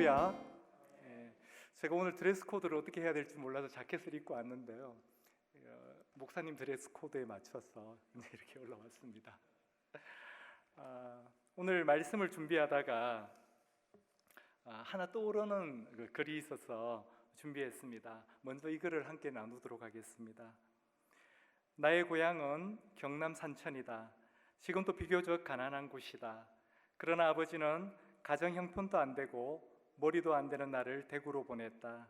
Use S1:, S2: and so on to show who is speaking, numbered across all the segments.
S1: 할렐루야. 예, 제가 오늘 드레스 코드를 어떻게 해야 될지 몰라서 자켓을 입고 왔는데요. 어, 목사님 드레스 코드에 맞춰서 이렇게 올라왔습니다. 아, 오늘 말씀을 준비하다가 아, 하나 떠오르는 그 글이 있어서 준비했습니다. 먼저 이 글을 함께 나누도록 하겠습니다. 나의 고향은 경남 산천이다. 지금도 비교적 가난한 곳이다. 그러나 아버지는 가정 형편도 안 되고 머리도 안 되는 나를 대구로 보냈다.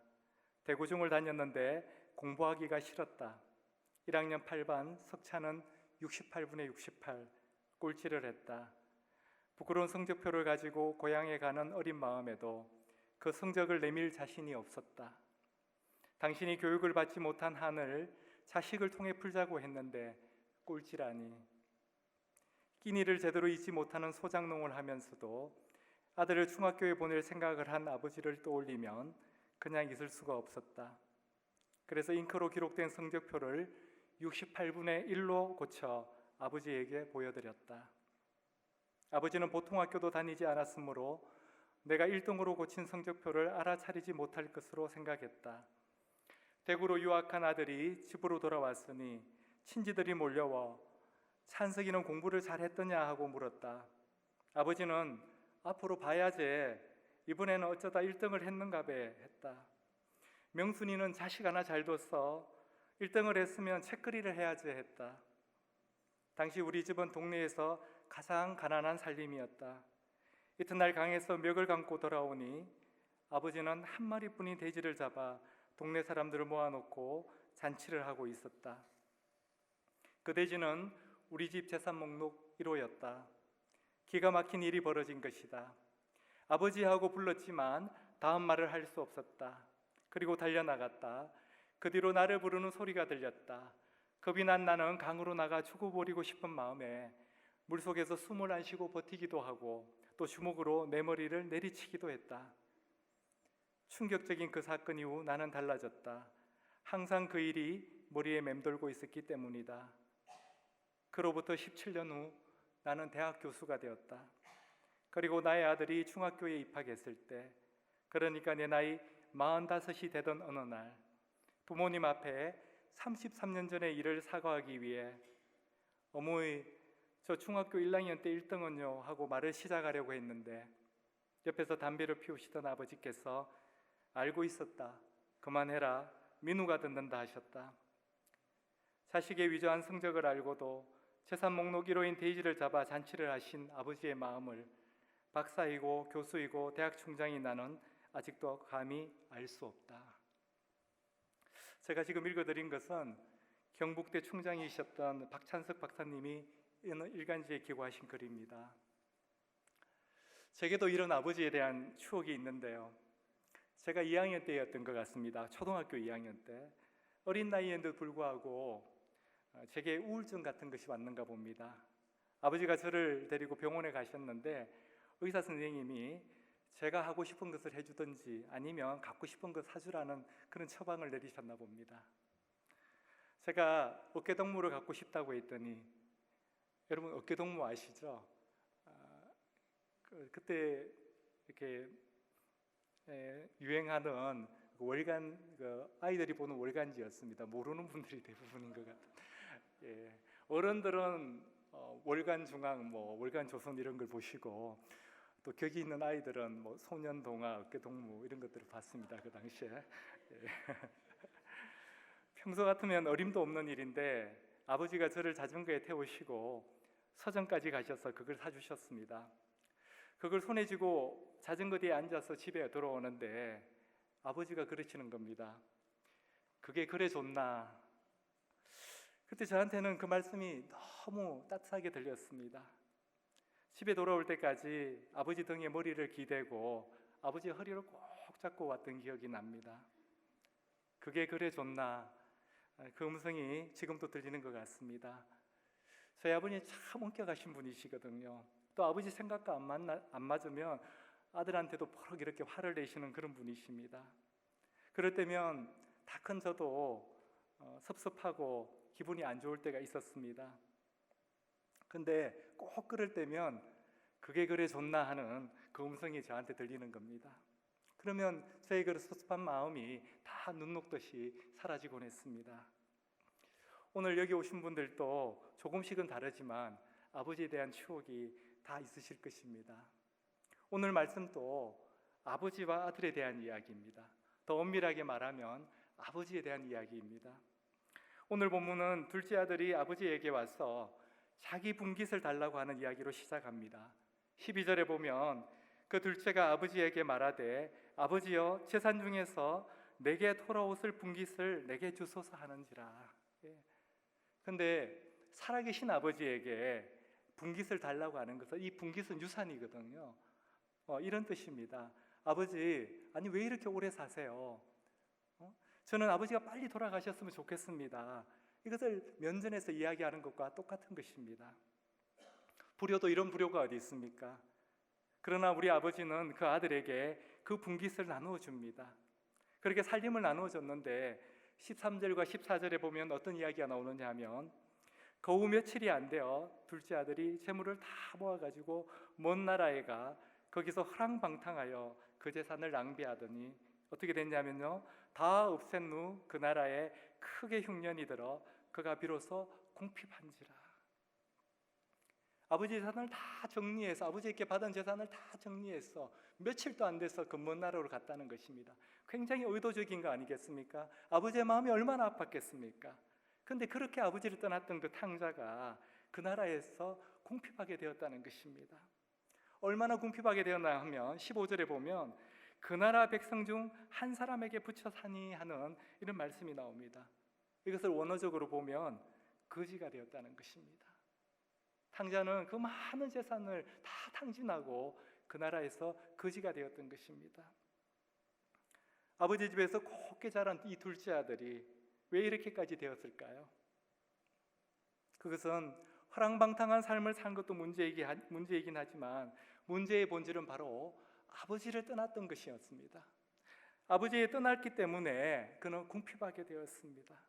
S1: 대구중을 다녔는데 공부하기가 싫었다. 1학년 8반 석차는 68분의 68 꼴찌를 했다. 부끄러운 성적표를 가지고 고향에 가는 어린 마음에도 그 성적을 내밀 자신이 없었다. 당신이 교육을 받지 못한 한을 자식을 통해 풀자고 했는데 꼴찌라니. 끼니를 제대로 잊지 못하는 소장농을 하면서도 아들을 중학교에 보낼 생각을 한 아버지를 떠올리면 그냥 있을 수가 없었다. 그래서 잉크로 기록된 성적표를 68분의 1로 고쳐 아버지에게 보여드렸다. 아버지는 보통 학교도 다니지 않았으므로 내가 1등으로 고친 성적표를 알아차리지 못할 것으로 생각했다. 대구로 유학한 아들이 집으로 돌아왔으니 친지들이 몰려와 찬석이는 공부를 잘했더냐 하고 물었다. 아버지는 앞으로 봐야지 이번에는 어쩌다 1등을 했는가 배 했다. 명순이는 자식 하나 잘 뒀어. 1등을 했으면 책거리를 해야지 했다. 당시 우리 집은 동네에서 가장 가난한 살림이었다. 이튿날 강에서 멱을 감고 돌아오니 아버지는 한 마리뿐인 돼지를 잡아 동네 사람들을 모아놓고 잔치를 하고 있었다. 그 돼지는 우리 집 재산 목록 1호였다. 기가 막힌 일이 벌어진 것이다. 아버지하고 불렀지만 다음 말을 할 수 없었다. 그리고 달려나갔다. 그 뒤로 나를 부르는 소리가 들렸다. 겁이 난 나는 강으로 나가 죽어버리고 싶은 마음에 물속에서 숨을 안 쉬고 버티기도 하고 또 주먹으로 내 머리를 내리치기도 했다. 충격적인 그 사건 이후 나는 달라졌다. 항상 그 일이 머리에 맴돌고 있었기 때문이다. 그로부터 17년 후 나는 대학 교수가 되었다. 그리고 나의 아들이 중학교에 입학했을 때, 그러니까 내 나이 45이 되던 어느 날, 부모님 앞에 33년 전의 일을 사과하기 위해 어머니, 저 중학교 1학년 때 1등은요 하고 말을 시작하려고 했는데 옆에서 담배를 피우시던 아버지께서 알고 있었다. 그만해라. 민우가 듣는다 하셨다. 자식의 위조한 성적을 알고도 재산 목록 1호인 데이지를 잡아 잔치를 하신 아버지의 마음을 박사이고 교수이고 대학 총장이 나는 아직도 감히 알 수 없다. 제가 지금 읽어드린 것은 경북대 총장이셨던 박찬석 박사님이 일간지에 기고하신 글입니다. 제게도 이런 아버지에 대한 추억이 있는데요. 제가 2학년 때였던 것 같습니다. 초등학교 2학년 때 어린 나이에도 불구하고 어, 제게 우울증 같은 것이 왔는가 봅니다. 아버지가 저를 데리고 병원에 가셨는데 의사 선생님이 제가 하고 싶은 것을 해주든지 아니면 갖고 싶은 것 사주라는 그런 처방을 내리셨나 봅니다. 제가 어깨동무를 갖고 싶다고 했더니 여러분 어깨동무 아시죠? 아, 그, 그때 이렇게 에, 유행하는 그 월간 그 아이들이 보는 월간지였습니다. 모르는 분들이 대부분인 것 같아요. 예, 어른들은 어, 월간 중앙, 뭐 월간 조선 이런 걸 보시고 또 격이 있는 아이들은 뭐 소년 동화, 어깨 동무 이런 것들을 봤습니다. 그 당시에 예. 평소 같으면 어림도 없는 일인데 아버지가 저를 자전거에 태우시고 서점까지 가셔서 그걸 사주셨습니다. 그걸 손에 쥐고 자전거 뒤에 앉아서 집에 돌아오는데 아버지가 그러시는 겁니다. 그게 그래 좋나? 그때 저한테는 그 말씀이 너무 따뜻하게 들렸습니다. 집에 돌아올 때까지 아버지 등에 머리를 기대고 아버지 허리를 꼭 잡고 왔던 기억이 납니다. 그게 그래 좋나? 그 음성이 지금도 들리는 것 같습니다. 저희 아버님 참 엄격하신 분이시거든요. 또 아버지 생각과 안, 맞나, 안 맞으면 아들한테도 버럭 이렇게 화를 내시는 그런 분이십니다. 그럴 때면 다 큰 저도 어, 섭섭하고 기분이 안 좋을 때가 있었습니다. 근데 꼭 그럴 때면 그게 그래 좋나 하는 그 음성이 저한테 들리는 겁니다. 그러면 저의 그 섭섭한 마음이 다 눈 녹듯이 사라지곤 했습니다. 오늘 여기 오신 분들도 조금씩은 다르지만 아버지에 대한 추억이 다 있으실 것입니다. 오늘 말씀도 아버지와 아들에 대한 이야기입니다. 더 엄밀하게 말하면 아버지에 대한 이야기입니다. 오늘 본문은 둘째 아들이 아버지에게 와서 자기 분깃을 달라고 하는 이야기로 시작합니다. 12절에 보면 그 둘째가 아버지에게 말하되 아버지여 재산 중에서 내게 돌아오을 분깃을 내게 주소서 하는지라. 예. 근데 살아계신 아버지에게 분깃을 달라고 하는 것은 이 분깃은 유산이거든요. 어, 이런 뜻입니다. 아버지, 아니 왜 이렇게 오래 사세요? 어? 저는 아버지가 빨리 돌아가셨으면 좋겠습니다. 이것을 면전에서 이야기하는 것과 똑같은 것입니다. 불효도 이런 불효가 어디 있습니까? 그러나 우리 아버지는 그 아들에게 그 분깃을 나누어 줍니다. 그렇게 살림을 나누어 줬는데 13절과 14절에 보면 어떤 이야기가 나오느냐 하면 거우 며칠이 안 되어 둘째 아들이 재물을 다 모아 가지고 먼 나라에 가 거기서 허랑방탕하여 그 재산을 낭비하더니 어떻게 됐냐면요 다 없앤 후 그 나라에 크게 흉년이 들어 그가 비로소 궁핍한지라 아버지 재산을 다 정리해서 아버지께 받은 재산을 다 정리해서 며칠도 안 돼서 그먼 나라로 갔다는 것입니다. 굉장히 의도적인 거 아니겠습니까? 아버지의 마음이 얼마나 아팠겠습니까? 근데 그렇게 아버지를 떠났던 그 탕자가 그 나라에서 궁핍하게 되었다는 것입니다. 얼마나 궁핍하게 되었나 하면 15절에 보면 그 나라 백성 중 한 사람에게 붙여 사니 하는 이런 말씀이 나옵니다. 이것을 원어적으로 보면 거지가 되었다는 것입니다. 탕자는 그 많은 재산을 다 탕진하고 그 나라에서 거지가 되었던 것입니다. 아버지 집에서 곱게 자란 이 둘째 아들이 왜 이렇게까지 되었을까요? 그것은 허랑방탕한 삶을 산 것도 문제이긴, 하지만 문제의 본질은 바로 아버지를 떠났던 것이었습니다. 아버지를 떠났기 때문에 그는 궁핍하게 되었습니다.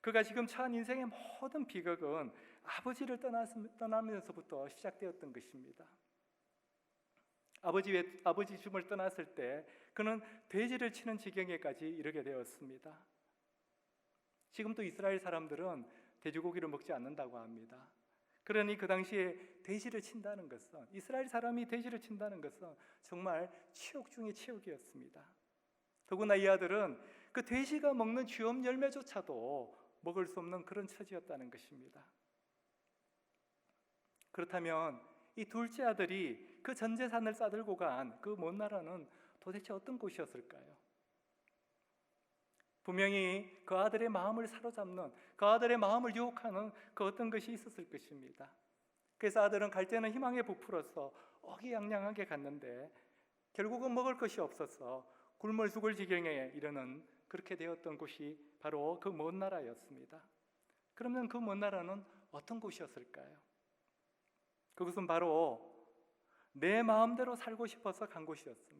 S1: 그가 지금 처한 인생의 모든 비극은 아버지를 떠나면서부터 시작되었던 것입니다. 아버지 아버지 집을 떠났을 때 그는 돼지를 치는 지경에까지 이르게 되었습니다. 지금도 이스라엘 사람들은 돼지고기를 먹지 않는다고 합니다. 그러니 그 당시에 돼지를 친다는 것은 이스라엘 사람이 돼지를 친다는 것은 정말 치욕 중의 치욕이었습니다. 더구나 이 아들은 그 돼지가 먹는 쥐엄 열매조차도 먹을 수 없는 그런 처지였다는 것입니다. 그렇다면 이 둘째 아들이 그 전 재산을 싸들고 간 그 먼 나라는 도대체 어떤 곳이었을까요? 분명히 그 아들의 마음을 사로잡는 그 아들의 마음을 유혹하는 그 어떤 것이 있었을 것입니다. 그래서 아들은 갈 때는 희망에 부풀어서 어기양양하게 갔는데 결국은 먹을 것이 없어서 굶을 죽을 지경에 이르는 그렇게 되었던 곳이 바로 그 먼 나라였습니다. 그러면 그 먼 나라는 어떤 곳이었을까요? 그것은 바로 내 마음대로 살고 싶어서 간 곳이었습니다.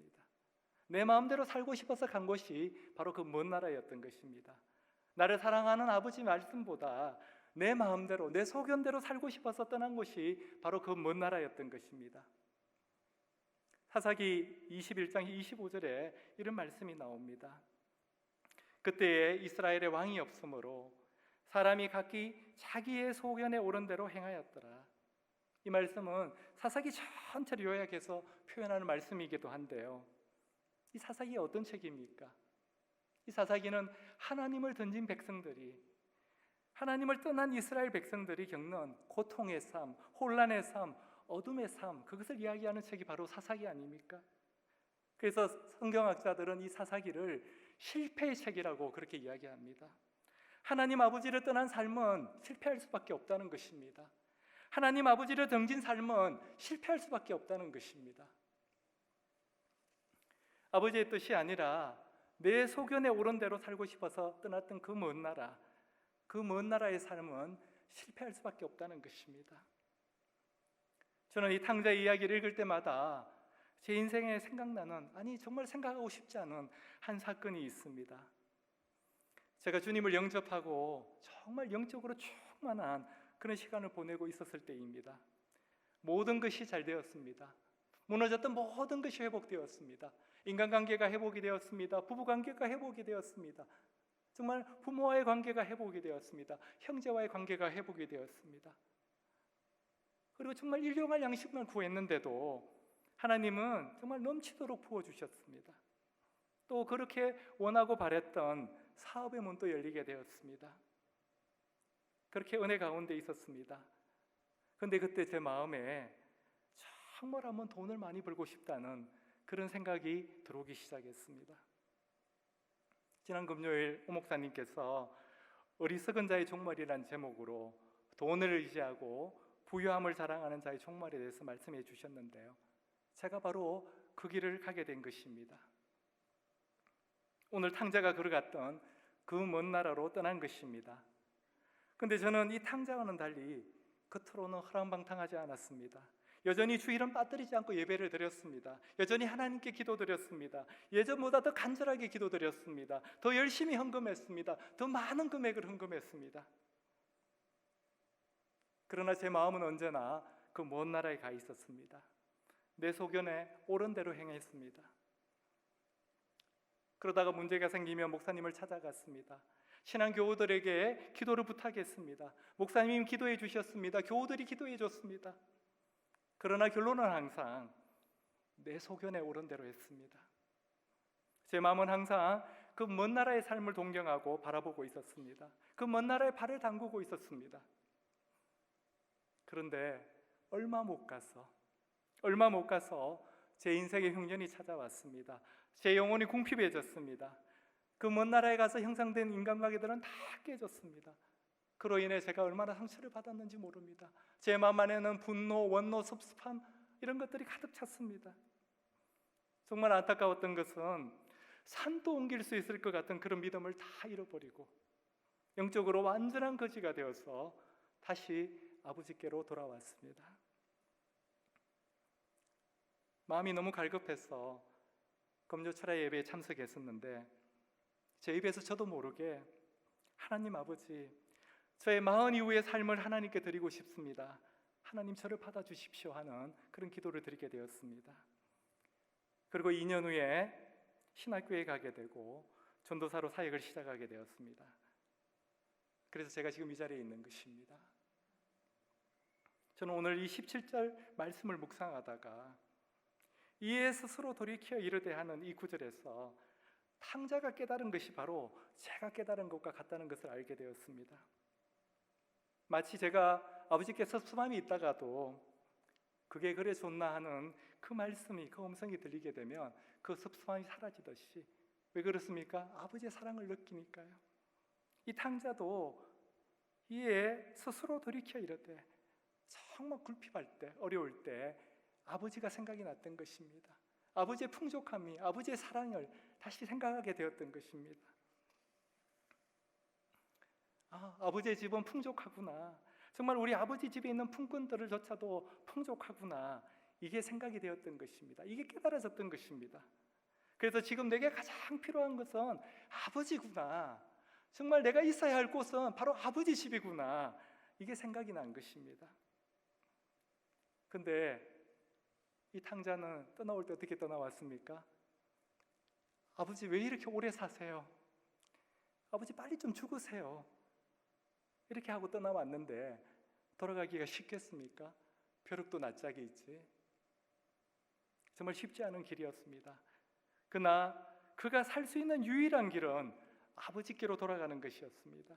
S1: 내 마음대로 살고 싶어서 간 곳이 바로 그 먼 나라였던 것입니다. 나를 사랑하는 아버지 말씀보다 내 마음대로 내 소견대로 살고 싶어서 떠난 곳이 바로 그 먼 나라였던 것입니다. 사사기 21장 25절에 이런 말씀이 나옵니다. 그때에 이스라엘의 왕이 없으므로 사람이 각기 자기의 소견에 오른 대로 행하였더라. 이 말씀은 사사기 전체를 요약해서 표현하는 말씀이기도 한데요. 이 사사기 어떤 책입니까? 이 사사기는 하나님을 던진 백성들이 하나님을 떠난 이스라엘 백성들이 겪는 고통의 삶, 혼란의 삶, 어둠의 삶, 그것을 이야기하는 책이 바로 사사기 아닙니까? 그래서 성경학자들은 이 사사기를 실패의 책이라고 그렇게 이야기합니다. 하나님 아버지를 떠난 삶은 실패할 수밖에 없다는 것입니다. 하나님 아버지를 등진 삶은 실패할 수밖에 없다는 것입니다. 아버지의 뜻이 아니라 내 소견에 오른 대로 살고 싶어서 떠났던 그 먼 나라, 그 먼 나라의 삶은 실패할 수밖에 없다는 것입니다. 저는 이 탕자의 이야기를 읽을 때마다 제 인생에 생각나는 아니 정말 생각하고 싶지 않은 한 사건이 있습니다. 제가 주님을 영접하고 정말 영적으로 충만한 그런 시간을 보내고 있었을 때입니다. 모든 것이 잘 되었습니다. 무너졌던 모든 것이 회복되었습니다. 인간관계가 회복이 되었습니다. 부부관계가 회복이 되었습니다. 정말 부모와의 관계가 회복이 되었습니다. 형제와의 관계가 회복이 되었습니다. 그리고 정말 일용할 양식만 구했는데도 하나님은 정말 넘치도록 부어주셨습니다. 또 그렇게 원하고 바랬던 사업의 문도 열리게 되었습니다. 그렇게 은혜 가운데 있었습니다. 근데 그때 제 마음에 정말 한번 돈을 많이 벌고 싶다는 그런 생각이 들어오기 시작했습니다. 지난 금요일 오 목사님께서 어리석은 자의 종말이란 제목으로 돈을 의지하고 부유함을 자랑하는 자의 종말에 대해서 말씀해 주셨는데요. 제가 바로 그 길을 가게 된 것입니다. 오늘 탕자가 걸어갔던 그 먼 나라로 떠난 것입니다. 근데 저는 이 탕자와는 달리 겉으로는 허랑방탕하지 않았습니다. 여전히 주일은 빠뜨리지 않고 예배를 드렸습니다. 여전히 하나님께 기도드렸습니다. 예전보다 더 간절하게 기도드렸습니다. 더 열심히 헌금했습니다. 더 많은 금액을 헌금했습니다. 그러나 제 마음은 언제나 그 먼 나라에 가 있었습니다. 내 소견에 옳은 대로 행했습니다. 그러다가 문제가 생기면 목사님을 찾아갔습니다. 신앙 교우들에게 기도를 부탁했습니다. 목사님 기도해 주셨습니다. 교우들이 기도해 줬습니다. 그러나 결론은 항상 내 소견에 옳은 대로 했습니다. 제 마음은 항상 그 먼 나라의 삶을 동경하고 바라보고 있었습니다. 그 먼 나라에 발을 담그고 있었습니다. 그런데 얼마 못 가서 얼마 못 가서 제 인생의 흉년이 찾아왔습니다. 제 영혼이 궁핍해졌습니다. 그 먼 나라에 가서 형성된 인간관계들은 다 깨졌습니다. 그로 인해 제가 얼마나 상처를 받았는지 모릅니다. 제 마음 안에는 분노, 원노, 섭섭함 이런 것들이 가득 찼습니다. 정말 안타까웠던 것은 산도 옮길 수 있을 것 같은 그런 믿음을 다 잃어버리고 영적으로 완전한 거지가 되어서 다시 아버지께로 돌아왔습니다. 마음이 너무 갈급해서 금요철야 예배에 참석했었는데 제 입에서 저도 모르게 하나님 아버지 저의 마흔 이후의 삶을 하나님께 드리고 싶습니다. 하나님 저를 받아 주십시오 하는 그런 기도를 드리게 되었습니다. 그리고 2년 후에 신학교에 가게 되고 전도사로 사역을 시작하게 되었습니다. 그래서 제가 지금 이 자리에 있는 것입니다. 저는 오늘 이 17절 말씀을 묵상하다가 이에 스스로 돌이켜 이르되 하는 이 구절에서 탕자가 깨달은 것이 바로 제가 깨달은 것과 같다는 것을 알게 되었습니다. 마치 제가 아버지께서 수함이 있다가도 그게 그래 좋나 하는 그 말씀이 그 음성이 들리게 되면 그 섭수함이 사라지듯이 왜 그렇습니까? 아버지의 사랑을 느끼니까요. 이 탕자도 이에 스스로 돌이켜 이르되 정말 굴핍할 때 어려울 때 아버지가 생각이 났던 것입니다. 아버지의 풍족함이 아버지의 사랑을 다시 생각하게 되었던 것입니다. 아, 아버지의 집은 풍족하구나. 정말 우리 아버지 집에 있는 품꾼들을조차도 풍족하구나. 이게 생각이 되었던 것입니다. 이게 깨달아졌던 것입니다. 그래서 지금 내게 가장 필요한 것은 아버지구나. 정말 내가 있어야 할 곳은 바로 아버지 집이구나. 이게 생각이 난 것입니다. 근데 이 탕자는 떠나올 때 어떻게 떠나왔습니까? 아버지 왜 이렇게 오래 사세요? 아버지 빨리 좀 죽으세요. 이렇게 하고 떠나왔는데 돌아가기가 쉽겠습니까? 벼룩도 낯짝이 있지. 정말 쉽지 않은 길이었습니다. 그러나 그가 살 수 있는 유일한 길은 아버지께로 돌아가는 것이었습니다.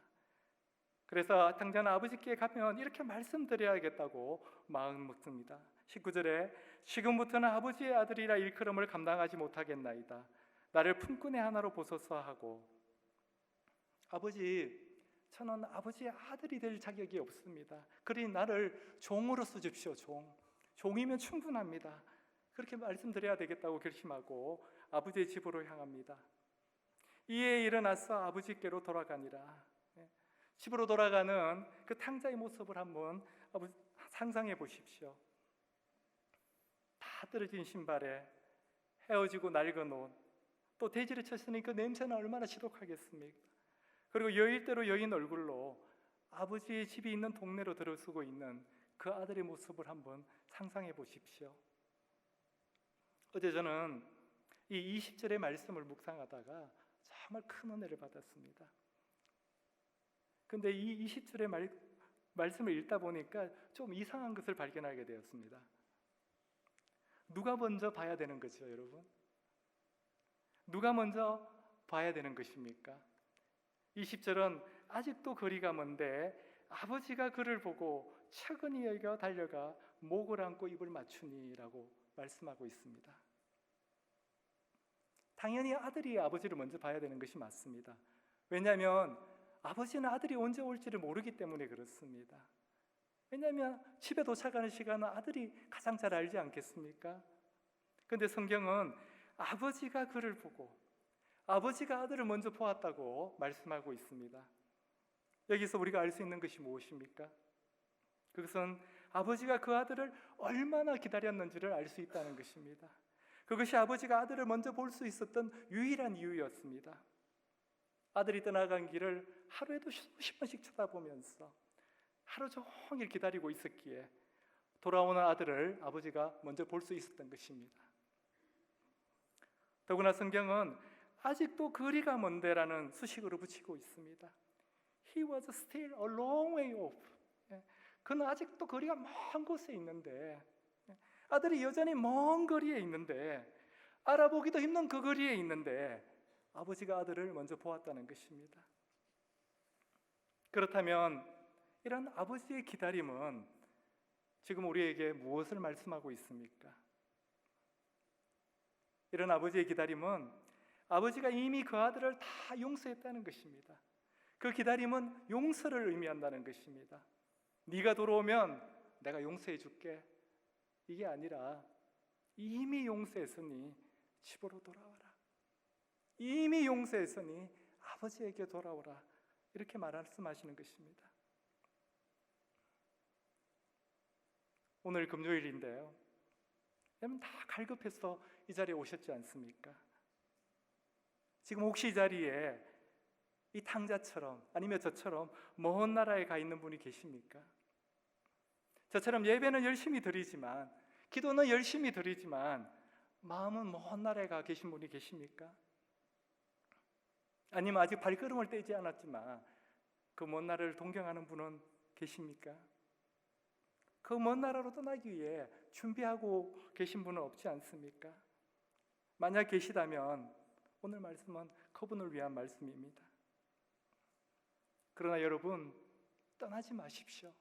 S1: 그래서 당장 아버지께 가면 이렇게 말씀드려야겠다고 마음 먹습니다. 19절에 지금부터는 아버지의 아들이라 일컬음을 감당하지 못하겠나이다. 나를 품꾼의 하나로 보소서 하고 아버지 저는 아버지의 아들이 될 자격이 없습니다. 그러니 나를 종으로 써주십시오. 종. 종이면 충분합니다. 그렇게 말씀드려야 되겠다고 결심하고 아버지의 집으로 향합니다. 이에 일어나서 아버지께로 돌아가니라. 예. 집으로 돌아가는 그 탕자의 모습을 한번 상상해 보십시오. 다 떨어진 신발에 헤어지고 낡은 옷, 또 돼지를 쳤으니 그 냄새는 얼마나 지독하겠습니까? 그리고 여일대로 여인 얼굴로 아버지의 집이 있는 동네로 들어서고 있는 그 아들의 모습을 한번 상상해 보십시오. 어제 저는 이 20절의 말씀을 묵상하다가 정말 큰 은혜를 받았습니다. 근데 이 20절의 말, 말씀을 읽다 보니까 좀 이상한 것을 발견하게 되었습니다. 누가 먼저 봐야 되는 거죠, 여러분? 누가 먼저 봐야 되는 것입니까? 20절은 아직도 거리가 먼데 아버지가 그를 보고 차근히 여겨 달려가 목을 안고 입을 맞추니라고 말씀하고 있습니다. 당연히 아들이 아버지를 먼저 봐야 되는 것이 맞습니다. 왜냐하면 아버지는 아들이 언제 올지를 모르기 때문에 그렇습니다. 왜냐하면 집에 도착하는 시간은 아들이 가장 잘 알지 않겠습니까? 근데 성경은 아버지가 그를 보고 아버지가 아들을 먼저 보았다고 말씀하고 있습니다. 여기서 우리가 알 수 있는 것이 무엇입니까? 그것은 아버지가 그 아들을 얼마나 기다렸는지를 알 수 있다는 것입니다. 그것이 아버지가 아들을 먼저 볼 수 있었던 유일한 이유였습니다. 아들이 떠나간 길을 하루에도 수십 번씩 쳐다보면서 하루 종일 기다리고 있었기에 돌아오는 아들을 아버지가 먼저 볼 수 있었던 것입니다. 더구나 성경은 아직도 거리가 먼데라는 수식으로 붙이고 있습니다. He was still a long way off. 예, 그는 아직도 거리가 먼 곳에 있는데 예, 아들이 여전히 먼 거리에 있는데 알아보기도 힘든 그 거리에 있는데 아버지가 아들을 먼저 보았다는 것입니다. 그렇다면 이런 아버지의 기다림은 지금 우리에게 무엇을 말씀하고 있습니까? 이런 아버지의 기다림은 아버지가 이미 그 아들을 다 용서했다는 것입니다. 그 기다림은 용서를 의미한다는 것입니다. 네가 돌아오면 내가 용서해 줄게. 이게 아니라 이미 용서했으니 집으로 돌아와라. 이미 용서했으니 아버지에게 돌아오라. 이렇게 말씀하시는 것입니다. 오늘 금요일인데요. 여러분 다 갈급해서 이 자리에 오셨지 않습니까? 지금 혹시 이 자리에 이 탕자처럼 아니면 저처럼 먼 나라에 가 있는 분이 계십니까? 저처럼 예배는 열심히 드리지만 기도는 열심히 드리지만 마음은 먼 나라에 가 계신 분이 계십니까? 아니면 아직 발걸음을 떼지 않았지만 그 먼 나라를 동경하는 분은 계십니까? 그 먼 나라로 떠나기 위해 준비하고 계신 분은 없지 않습니까? 만약 계시다면 오늘 말씀은 그분을 위한 말씀입니다. 그러나 여러분 떠나지 마십시오.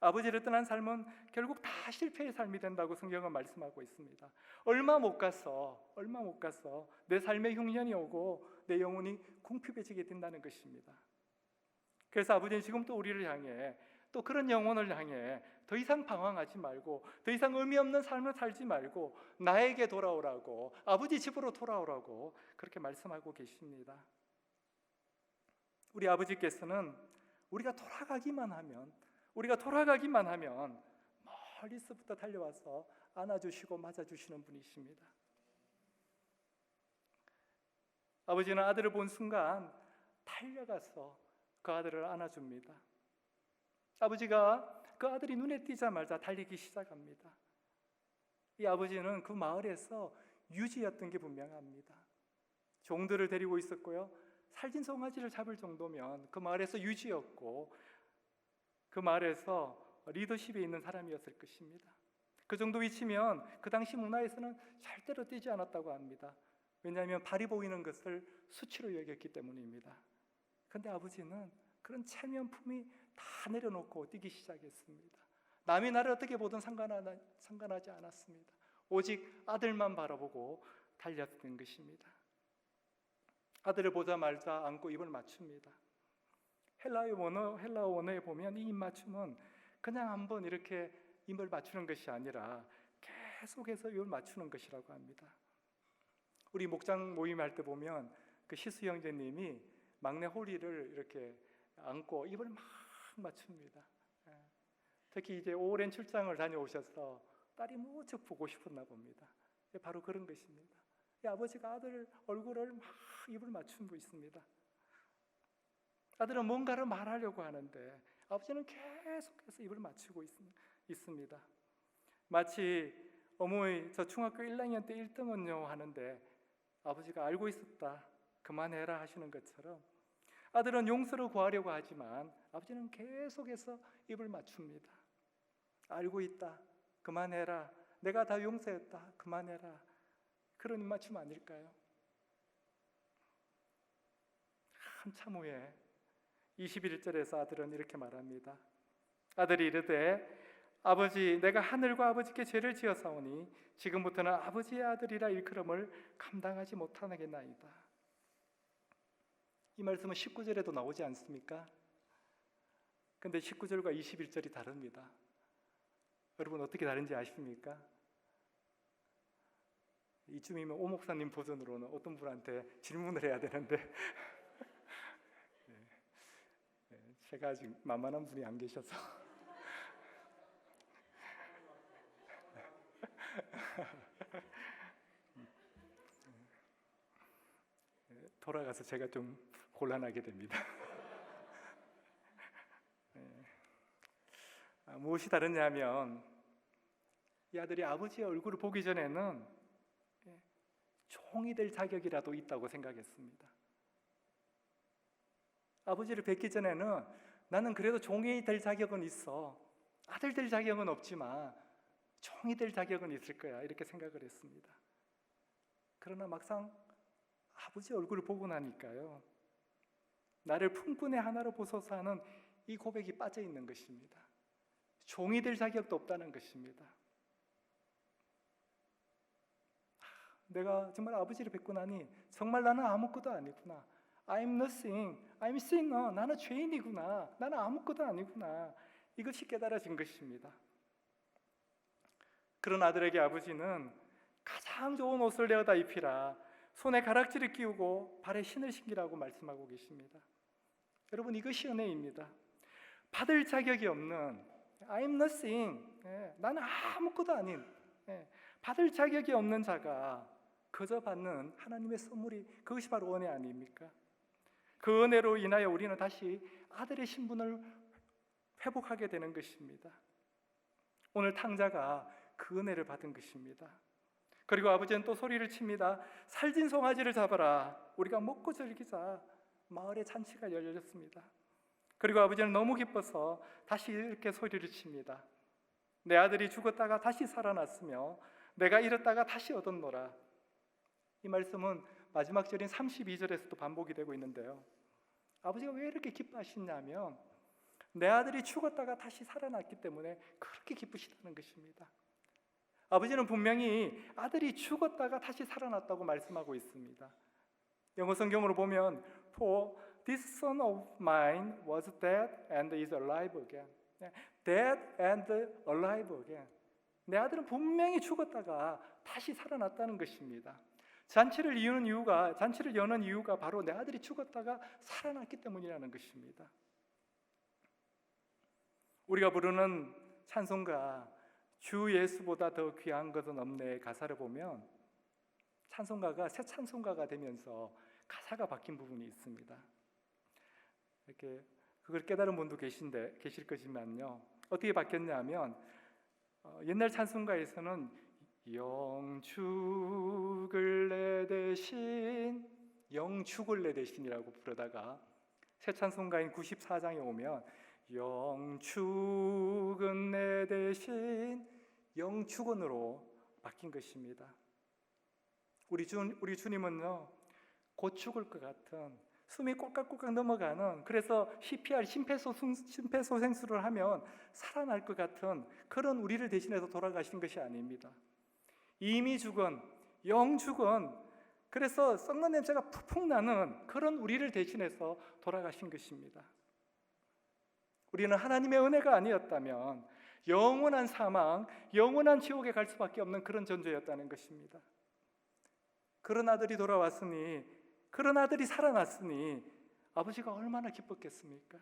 S1: 아버지를 떠난 삶은 결국 다 실패의 삶이 된다고 성경은 말씀하고 있습니다. 얼마 못 가서 얼마 못 가서 내 삶의 흉년이 오고 내 영혼이 궁핍해지게 된다는 것입니다. 그래서 아버지는 지금 또 우리를 향해 또 그런 영혼을 향해 더 이상 방황하지 말고 더 이상 의미 없는 삶을 살지 말고 나에게 돌아오라고 아버지 집으로 돌아오라고 그렇게 말씀하고 계십니다. 우리 아버지께서는 우리가 돌아가기만 하면 우리가 돌아가기만 하면 멀리서부터 달려와서 안아주시고 맞아주시는 분이십니다. 아버지는 아들을 본 순간 달려가서 그 아들을 안아줍니다. 아버지가 그 아들이 눈에 띄자마자 달리기 시작합니다. 이 아버지는 그 마을에서 유지였던 게 분명합니다. 종들을 데리고 있었고요. 살진 송아지를 잡을 정도면 그 마을에서 유지였고 그 마을에서 리더십에 있는 사람이었을 것입니다. 그 정도 위치면 그 당시 문화에서는 절대로 뛰지 않았다고 합니다. 왜냐하면 발이 보이는 것을 수치로 여겼기 때문입니다. 그런데 아버지는 그런 체면품이 다 내려놓고 뛰기 시작했습니다. 남이 나를 어떻게 보든 상관하지 않았습니다. 오직 아들만 바라보고 달렸던 것입니다. 아들을 보자마자 안고 입을 맞춥니다. 헬라의 원어, 헬라어 원어에 보면 이 입맞춤은 그냥 한번 이렇게 입을 맞추는 것이 아니라 계속해서 입을 맞추는 것이라고 합니다. 우리 목장 모임 할 때 보면 그 시수 형제님이 막내 호리를 이렇게 안고 입을 막 맞춥니다. 예. 특히 이제 오랜 출장을 다녀오셔서 딸이 무척 보고 싶었나 봅니다. 예, 바로 그런 것입니다. 아버지가 아들 얼굴을 막 입을 맞추고 있습니다. 아들은 뭔가를 말하려고 하는데 아버지는 계속해서 입을 맞추고 있, 습니다 마치 어머니 저 중학교 1학년 때 1등은요 하는데 아버지가 알고 있었다 그만해라 하시는 것처럼 아들은 용서를 구하려고 하지만 아버지는 계속해서 입을 맞춥니다. 알고 있다 그만해라 내가 다 용서했다 그만해라 그런 입맞춤 아닐까요? 한참 후에 21절에서 아들은 이렇게 말합니다. 아들이 이르되 아버지 내가 하늘과 아버지께 죄를 지었사오니 지금부터는 아버지의 아들이라 일컬음을 감당하지 못하겠나이다. 이 말씀은 19절에도 나오지 않습니까? 근데 19절과 21절이 다릅니다. 여러분 어떻게 다른지 아십니까? 이쯤이면 오 목사님 버전으로는 어떤 분한테 질문을 해야 되는데 네. 네, 제가 아직 만만한 분이 안 계셔서 네, 돌아가서 제가 좀 곤란하게 됩니다. 네. 아, 무엇이 다르냐면 이 아들이 아버지의 얼굴을 보기 전에는 예, 종이 될 자격이라도 있다고 생각했습니다. 아버지를 뵙기 전에는 나는 그래도 종이 될 자격은 있어. 아들 될 자격은 없지만 종이 될 자격은 있을 거야. 이렇게 생각을 했습니다. 그러나 막상 아버지 얼굴을 보고 나니까요. 나를 품꾼의 하나로 보소서 하는 이 고백이 빠져 있는 것입니다. 종이 될 자격도 없다는 것입니다. 내가 정말 아버지를 뵙고 나니 정말 나는 아무것도 아니구나. I'm nothing. I'm sinner. 나는 죄인이구나. 나는 아무것도 아니구나. 이것이 깨달아진 것입니다. 그런 아들에게 아버지는 가장 좋은 옷을 내어다 입히라. 손에 가락지를 끼우고 발에 신을 신기라고 말씀하고 계십니다. 여러분 이것이 은혜입니다. 받을 자격이 없는 I'm nothing. 예, 나는 아무것도 아닌 예, 받을 자격이 없는 자가 거저 받는 하나님의 선물이 그것이 바로 은혜 아닙니까? 그 은혜로 인하여 우리는 다시 아들의 신분을 회복하게 되는 것입니다. 오늘 탕자가 그 은혜를 받은 것입니다. 그리고 아버지는 또 소리를 칩니다. 살진 송아지를 잡아라. 우리가 먹고 즐기자. 마을에 잔치가 열렸습니다. 그리고 아버지는 너무 기뻐서 다시 이렇게 소리를 칩니다. 내 아들이 죽었다가 다시 살아났으며 내가 잃었다가 다시 얻었노라. 이 말씀은 마지막 절인 32절에서도 반복이 되고 있는데요. 아버지가 왜 이렇게 기뻐하시냐면 내 아들이 죽었다가 다시 살아났기 때문에 그렇게 기쁘시다는 것입니다. 아버지는 분명히 아들이 죽었다가 다시 살아났다고 말씀하고 있습니다. 영어 성경으로 보면 For this son of mine was dead and is alive again. Dead and alive again. 내 아들은 분명히 죽었다가 다시 살아났다는 것입니다. 잔치를 이유는 이유가 잔치를 여는 이유가 바로 내 아들이 죽었다가 살아났기 때문이라는 것입니다. 우리가 부르는 찬송가 주 예수보다 더 귀한 것은 없네 가사를 보면 찬송가가 새 찬송가가 되면서 가사가 바뀐 부분이 있습니다. 이렇게 그걸 깨달은 분도 계신데 계실 것이면요 어떻게 바뀌었냐면 어, 옛날 찬송가에서는 영축을 내 대신 영축을 내 대신이라고 부르다가 새 찬송가인 94장에 오면 영축은 내 대신 영축은으로 바뀐 것입니다. 우리 주 우리 주님은요 곧 죽을 것 같은 숨이 꼴깍꼴깍 넘어가는 그래서 CPR 심폐소생, 심폐소생술을 하면 살아날 것 같은 그런 우리를 대신해서 돌아가신 것이 아닙니다. 이미 죽은 영 죽은 그래서 썩는 냄새가 푹푹 나는 그런 우리를 대신해서 돌아가신 것입니다. 우리는 하나님의 은혜가 아니었다면 영원한 사망, 영원한 지옥에 갈 수밖에 없는 그런 존재였다는 것입니다. 그런 아들이 돌아왔으니, 그런 아들이 살아났으니 아버지가 얼마나 기뻤겠습니까?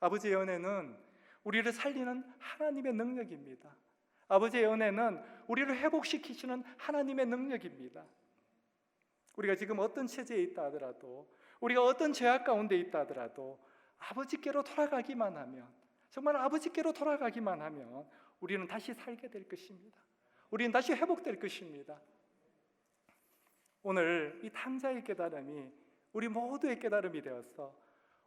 S1: 아버지의 은혜는 우리를 살리는 하나님의 능력입니다. 아버지의 은혜는 우리를 회복시키시는 하나님의 능력입니다. 우리가 지금 어떤 체제에 있다 하더라도, 우리가 어떤 죄악 가운데 있다 하더라도 아버지께로 돌아가기만 하면 정말 아버지께로 돌아가기만 하면 우리는 다시 살게 될 것입니다. 우리는 다시 회복될 것입니다. 오늘 이 탕자의 깨달음이 우리 모두의 깨달음이 되어서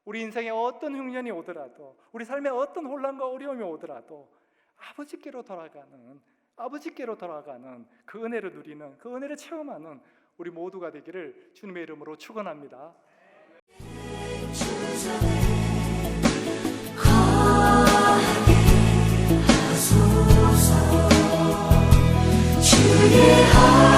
S1: 우리 인생에 어떤 흉년이 오더라도 우리 삶에 어떤 혼란과 어려움이 오더라도 아버지께로 돌아가는 아버지께로 돌아가는 그 은혜를 누리는 그 은혜를 체험하는 우리 모두가 되기를 주님의 이름으로 축원합니다.
S2: 주의